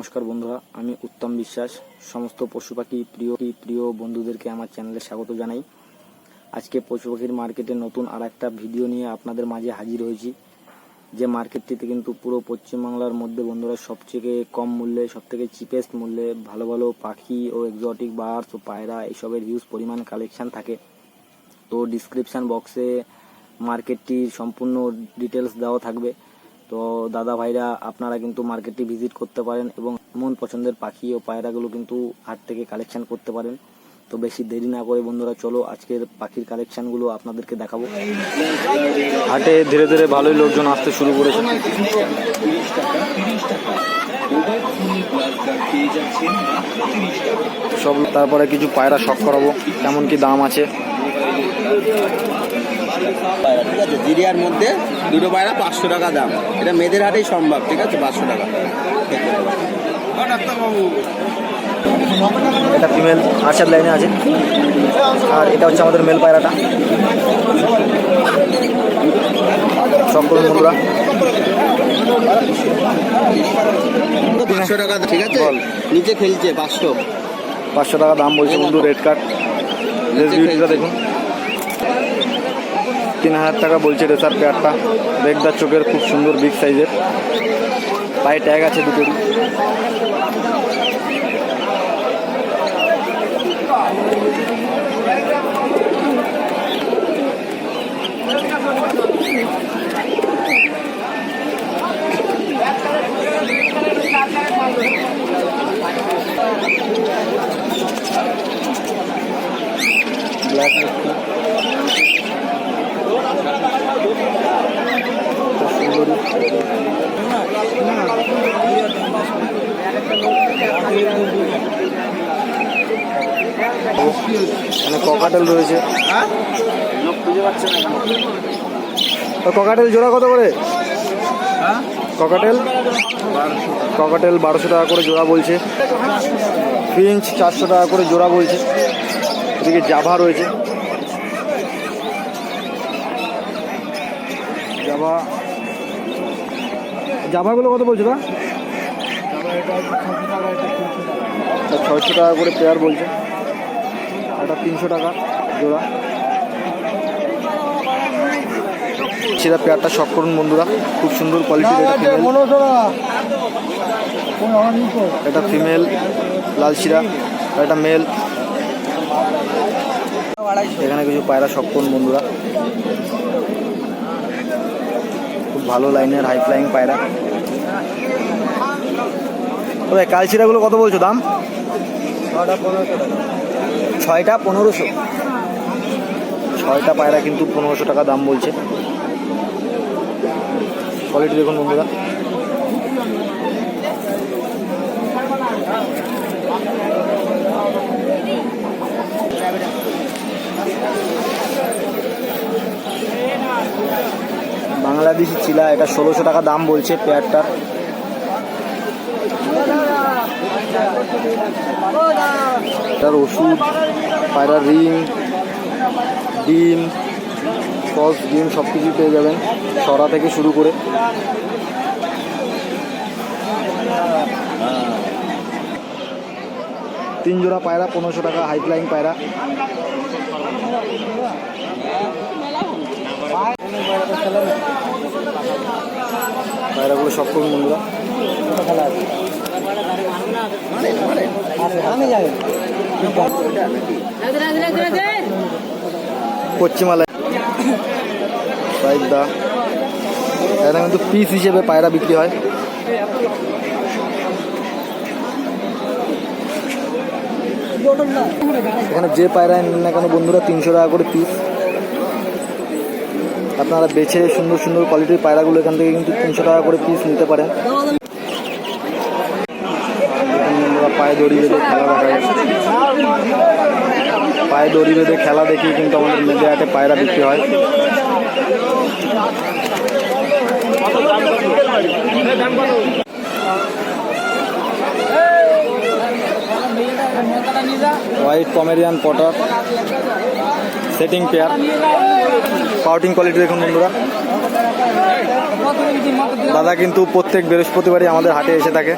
নমস্কার বন্ধুরা, আমি উত্তম বিশ্বাস। সমস্ত পশু পাখি, প্রিয় প্রিয় বন্ধুদেরকে আমার চ্যানেলে স্বাগত জানাই। আজকে পশু পাখির মার্কেটে নতুন আর একটা ভিডিও নিয়ে আপনাদের মাঝে হাজির হয়েছি। যে মার্কেটটিতে কিন্তু পুরো পশ্চিমবাংলার মধ্যে বন্ধুরা সবথেকে কম মূল্যে, সবথেকে চিপেস্ট মূল্যে ভালো ভালো পাখি ও এক্সোটিক বার্ডস ও পায়রা এসবের হিউজ পরিমাণ কালেকশন থাকে। তো ডিসক্রিপশান বক্সে মার্কেটটির সম্পূর্ণ ডিটেলস দেওয়া থাকবে। তো দাদা ভাইরা আপনারা কিন্তু মার্কেটটি ভিজিট করতে পারেন এবং মন পছন্দের পাখি ও পায়রাগুলো কিন্তু হাট থেকে কালেকশন করতে পারেন। তো বেশি দেরি না করে বন্ধুরা, চলো আজকের পাখির কালেকশনগুলো আপনাদেরকে দেখাবো। হাটে ধীরে ধীরে ভালোই লোকজন আসতে শুরু করেছে। সব তারপরে কিছু পায়রা শখ করাবো, কেমন কি দাম আছে। পায়রা ঠিক আছে? জিরিয়ার মধ্যে দুটো পায়রা পাঁচশো টাকা দাম। এটা মেয়েদের হাটেই সম্ভব ঠিক আছে? পাঁচশো টাকা। এটা ফিমেল আর্চার লাইনে আছে। আর এটা হচ্ছে আমাদের মেল পায়রাটা। বন্ধুরা পাঁচশো টাকা ঠিক আছে? বল। নিচে খেলছে পাঁচশো। পাঁচশো টাকা দাম বলছে বন্ধু রেড কার্ড দেখুন। তিন হাজার টাকা বলছে রেসার পেয়ারটা। দেখদার চোখের খুব সুন্দর বিগ সাইজের পায়ে ট্যাগ আছে দুটোরই। ককাটেল রয়েছে। তো ককাটেল জোড়া কত করে? ককাটেল ককাটেল বারোশো টাকা করে জোড়া বলছে। ফিঞ্চ চারশো টাকা করে জোড়া বলছে। এদিকে জাভা রয়েছে। জাভা জাভাগুলো কত বলছো দা ছয়শো টাকা করে পেয়ার বলছে। এটা তিনশো টাকা জোড়া। সেটা পেয়ারটা শখ করুন বন্ধুরা খুব সুন্দর কোয়ালিটির এটা ফিমেল লাল শিরা এটা মেল এখানে কিছু পায়রা শখ করুন বন্ধুরা। খুব ভালো লাইনের হাই ফ্লাইং পায়রা। কালচিরাগুলো কত বলছো দাম? ছয়টা পনেরোশো। ছয়টা পায়রা কিন্তু পনেরোশো টাকা দাম বলছে। কোয়ালিটি দেখুন বন্ধুরা। বাংলাদেশি চিলা এটা ষোলোশো টাকা দাম বলছে পেয়ারটার। এটার ওষুধ পায়রা রিং, ডিম ফলস ডিম সব কিছুই পেয়ে যাবেন। সরা থেকে শুরু করে। তিন জোড়া পায়রা, পনেরোশো টাকা হাই ফ্লাইং পায়রা। পায়রাগুলো করুন বন্ধুরা পশ্চিমালয়। কিন্তু পিস হিসেবে পায়রা বিক্রি হয়। এখানে যে পায়রা নিন না কেন বন্ধুরা, তিনশো টাকা করে পিস আপনারা বেছে সুন্দর সুন্দর কোয়ালিটির পায়রাগুলো এখান থেকে কিন্তু তিনশো টাকা করে পিস নিতে পারেন দেখুন বন্ধুরা পায়ে দড়ি বেঁধে খেলা দেখায় পায়ে দড়ি বেঁধে খেলা দেখি কিন্তু আমাদের মেদে হাটে পায়রা বিক্রি হয়। White কমেরিয়ান pouter setting pair pouting quality দেখুন বন্ধুরা। দাদা কিন্তু প্রত্যেক বৃহস্পতিবারই আমাদের হাটে এসে থাকে।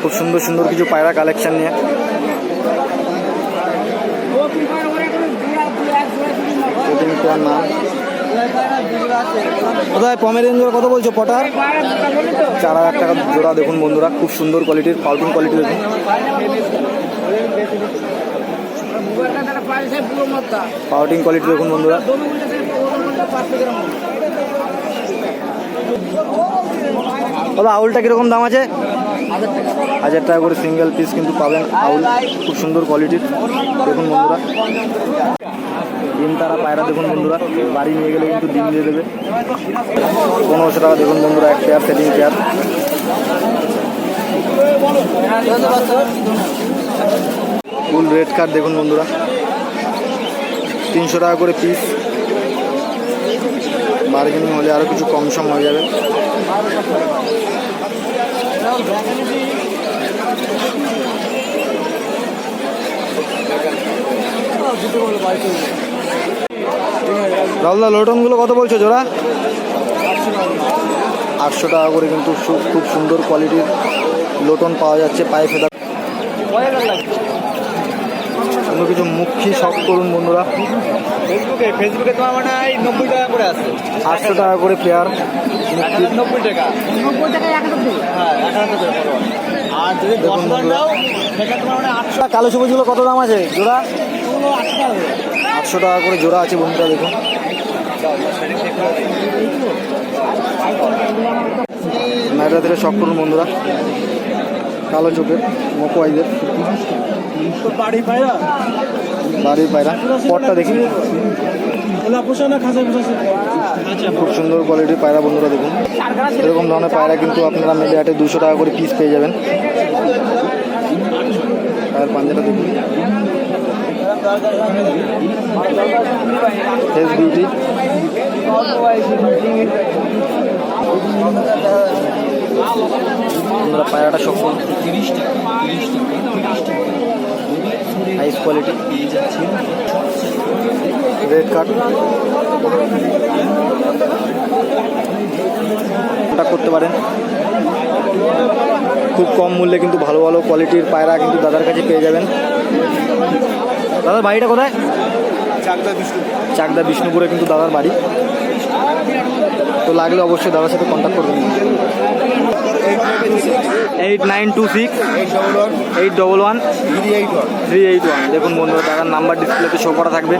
খুব সুন্দর সুন্দর কিছু পায়রা কালেকশন নিয়ে। কোথায়? পমেরিয়ান জোড়া কত বলছো? পটার চার হাজার টাকা জোড়া দেখুন বন্ধুরা, খুব সুন্দর কোয়ালিটির পাউটিং কোয়ালিটি দেখুন। পাউটিং কোয়ালিটি দেখুন বন্ধুরা। দাদা, আউলটা কীরকম দাম আছে? হাজার টাকা করে সিঙ্গেল পিস কিন্তু পাবেন আউল। খুব সুন্দর কোয়ালিটির দেখুন বন্ধুরা। ডিম তারা পায়রা, দেখুন বন্ধুরা। বাড়ি নিয়ে গেলে কিন্তু ডিম দিয়ে দেবে। পনেরোশো টাকা, দেখুন বন্ধুরা, এক pair setting pair full red card দেখুন বন্ধুরা। তিনশো টাকা করে পিস বার্গেনিং হলে আরও কিছু কম সম হয়ে যাবে। রাহুলদা লোটনগুলো কত বলছো জোড়া? আটশো টাকা করে কিন্তু খুব সুন্দর কোয়ালিটির লোটন পাওয়া যাচ্ছে, পায়ে ফেদা কোনো কিছু মুখী শখ করুন বন্ধুরা। ফেসবুকে ফেসবুকে তোমার মানে হয় নব্বই টাকা করে আছে। আটশো টাকা করে পেয়ার নব্বই টাকা। হ্যাঁ এক হাজার টাকা আর যদি দশ দেখুন হাজার বন্ধুরা। দাও সেটা তোমার মানে আটশো কালো সবুজগুলো কত দাম আছে? জোড়া? আটশো টাকা করে জোড়া আছে বন্ধুরা দেখুন। নাইরা থেকে শখ করুন বন্ধুরা। কালো চোখের মোকো আইদের। বাড়ি পায়রা বাড়ির পায়রা পটটা দেখি। খুব সুন্দর কোয়ালিটির পায়রা বন্ধুরা দেখুন। এরকম ধরনের পায়রা কিন্তু আপনারা মেলে হাটে দুশো টাকা করে পিস পেয়ে যাবেন। পায়ের পাঞ্জাটা দেখুন। ফেস বিউটি আমরা পায়রাটা শক্ত হাইস কোয়ালিটি রেড কার্ড করতে পারেন। খুব কম মূল্যে কিন্তু ভালো ভালো কোয়ালিটির পায়রা কিন্তু দাদার কাছে পেয়ে যাবেন। দাদার বাড়িটা কোথায়? চাকদা বিষ্ণু চাকদা বিষ্ণুপুরে কিন্তু দাদার বাড়ি। তো লাগলে অবশ্যই দাদার সাথে কন্ট্যাক্ট করবেন। Eight nine two six eight double one three eight one দেখুন বন্ধুরা দাদার নাম্বার ডিসপ্লেতে শো করা থাকবে।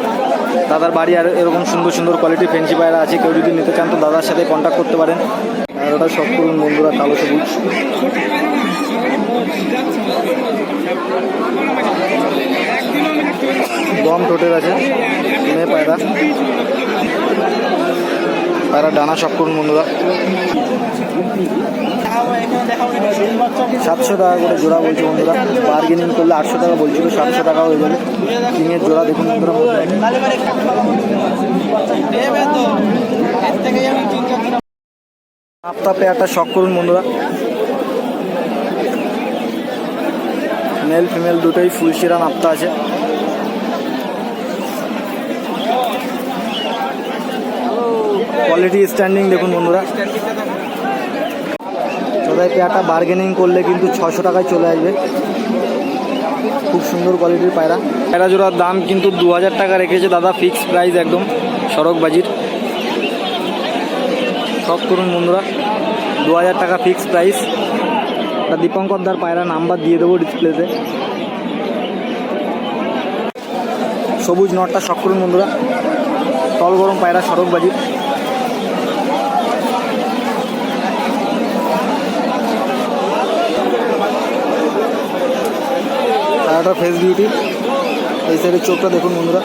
দাদার বাড়ি আর এরকম সুন্দর সুন্দর কোয়ালিটির ফেন্সি পায়রা আছে, কেউ যদি নিতে চান তো দাদার সাথে কন্ট্যাক্ট করতে পারেন। আর ওটা সব করুন বন্ধুরা, কালো সবুজ। টোটের আছে। মেয়ে পায়রা। পায়রা ডানা সব করুন বন্ধুরা। সাতশো টাকা করে জোড়া বলছে বন্ধুরা। বার্গেনিং করলে আটশো টাকা বলছিল, সাতশো টাকা হয়ে যাবে কিংয়ের জোড়া দেখুন বন্ধুরা। আপতা পেয়ারটা শখ করুন বন্ধুরা। মেল ফিমেল দুটোই ফুল শিরা নাপ্তা আছে। কোয়ালিটি স্ট্যান্ডিং দেখুন বন্ধুরা। চোদাই পেয়ারটা বার্গেনিং করলে কিন্তু ছশো টাকায় চলে আসবে। খুব সুন্দর কোয়ালিটির পায়রা। পায়রা জোড়ার দাম কিন্তু দু হাজার টাকা রেখেছে দাদা ফিক্সড প্রাইস একদম, সড়ক বাজির। সব করুন বন্ধুরা দু হাজার টাকা ফিক্সড প্রাইস তা দীপঙ্কর দার পায়রা নাম্বার দিয়ে দেবো ডিসপ্লেতে সবুজ নটটা শখ করুন বন্ধুরা। তল গরম পায়রা সড়ক পায়রাটার ফেস বিউটি। এই সাইডের চোখটা দেখুন বন্ধুরা।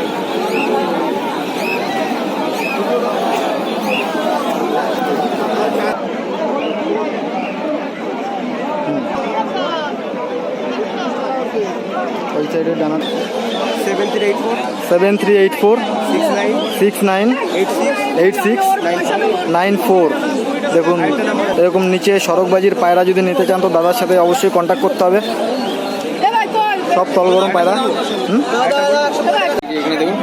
ওই সাইডের ডানা। Seven three eight four seven three eight four six nine six nine eight six eight six nine four দেখুন এরকম নিচে সড়কবাজির পায়রা যদি নিতে চান তো দাদার সাথে অবশ্যই কন্ট্যাক্ট করতে হবে। সব তল গরম পায়রা। এখানে দেখুন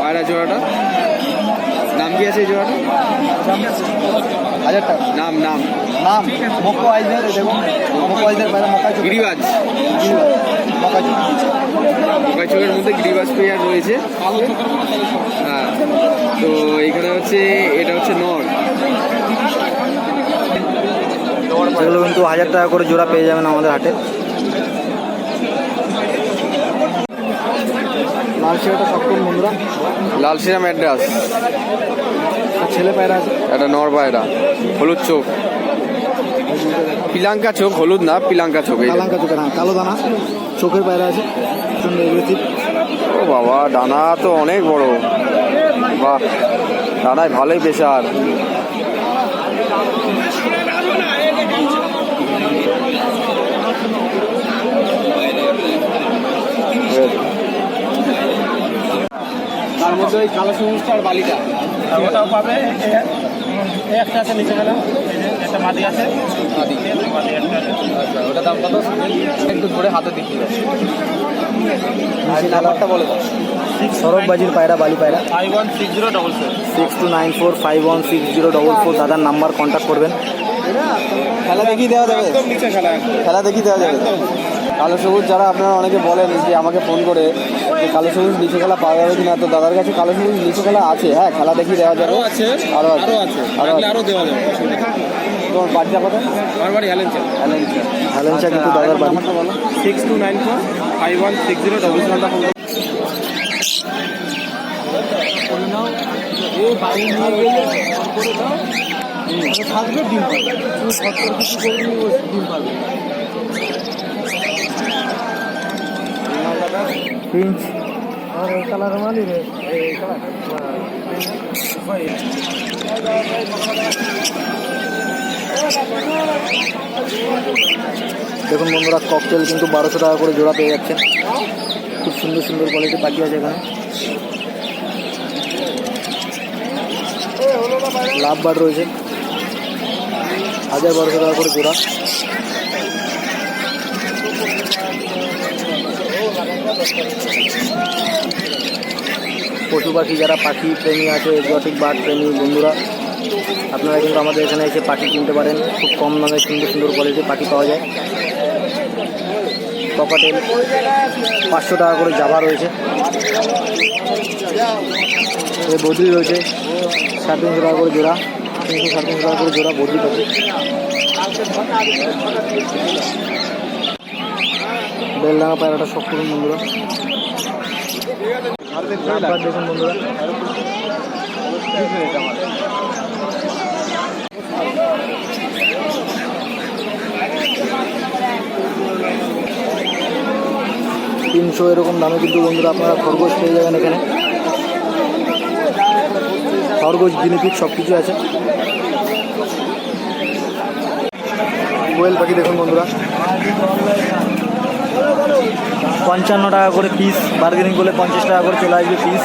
পায়রা জোড়াটা। নাম কি আছে এই জোড়াটা? হাজার টাকা নাম। নাম নাম মোকো আইজের দেখুন মোকো আইজের বাইরে মকা গিরিবাজ। মকা মকা চোখের মধ্যে গিরিবাজ পেয়ার রয়েছে। হ্যাঁ তো এখানে হচ্ছে এটা হচ্ছে নর। সেগুলো কিন্তু হাজার টাকা করে জোড়া পেয়ে যাবেন আমাদের হাটে। লাল শিরাটা সপ্তম বন্ধুরা? লাল শ্রীরাম অ্যাড্রাস আর ছেলে পায়রা আছে? এটা নর পায়রা। হলুদ চোখ। পিলাঙ্কা চোখ হলুদ না পিলাঙ্কা চোখ এই কালাঙ্কা চোখের হ্যাঁ কালো দানা চোখের পায়রা আছে প্রচণ্ড এগ্রেসিভ ও বাবা ডানা তো অনেক বড়। বাহ ডানায় ভালোই প্রেশার তার মধ্যে ওই কালো সবুজটা আর বালিটা। ওটাও পাবে একটা আছে নিচে গেলাম একটা মাদি আছে। মাদি। আচ্ছা ওটা দাম কত? একটু ধরে হাতে দেখিয়ে দাও। আর নাম্বারটা বলে দাও। সরববাজির পায়রা বালি পায়রা। Five one six zero double seven six two nine four five one six zero double four দাদার নাম্বার কন্ট্যাক্ট করবেন। খেলা দেখিয়ে দেওয়া যাবে। খেলা। দেখিয়ে দেওয়া যাবে। কালো সবুজ যারা আপনারা অনেকে বলেন যে আমাকে ফোন করে কালো সবুজ নিচে খেলা পাওয়া যাবে কিনা তো দাদার কাছে কালো সবুজ নিচে খেলা আছে হ্যাঁ খেলা দেখিয়ে দেওয়া যাবে। আছে আরও আছে আরও আছে আরও লাগলে দেওয়া যাবে তোমার বাচ্চা কথা আমার বাড়ি হ্যালেনচা কিন্তু দাদার বাড়ি। Six two nine four five one six zero double সেভেনটা phone pinch দেখুন বন্ধুরা ককটেল কিন্তু বারোশো টাকা করে জোড়া পেয়ে যাচ্ছে। খুব সুন্দর সুন্দর কোয়ালিটি পাখি আছে এখানে। লাভ বার্ড রয়েছে। হাজার বারোশো টাকা করে জোড়া। পশু পাখি যারা পাখি প্রেমী আছে এক্সটিক বার্ড প্রেমী বন্ধুরা, আপনারা কিন্তু আমাদের এখানে এসে পাখি কিনতে পারেন। খুব কম দামে সুন্দর সুন্দর কোয়ালিটির পাখি পাওয়া যায়। ককাটেল পাঁচশো টাকা করে জাভা রয়েছে। এই বদ্রি রয়েছে, সাড়ে তিনশো টাকা করে জোড়া, তিনশো সাড়ে তিনশো টাকা করে জোড়া বদ্রি পাখি। বেলডাঙ্গা পায়রাটা শখ করুন বন্ধুরা। দেখুন বন্ধুরা। তিনশো এরকম দামে কিন্তু বন্ধুরা আপনারা খরগোশ পেয়ে যাবেন এখানে। খরগোশ জিনিপিক সব কিছু আছে। কোয়েল পাখি দেখুন বন্ধুরা। পঞ্চান্ন টাকা করে পিস বার্গেনিং করলে পঞ্চাশ টাকা করে চলে আসবে পিস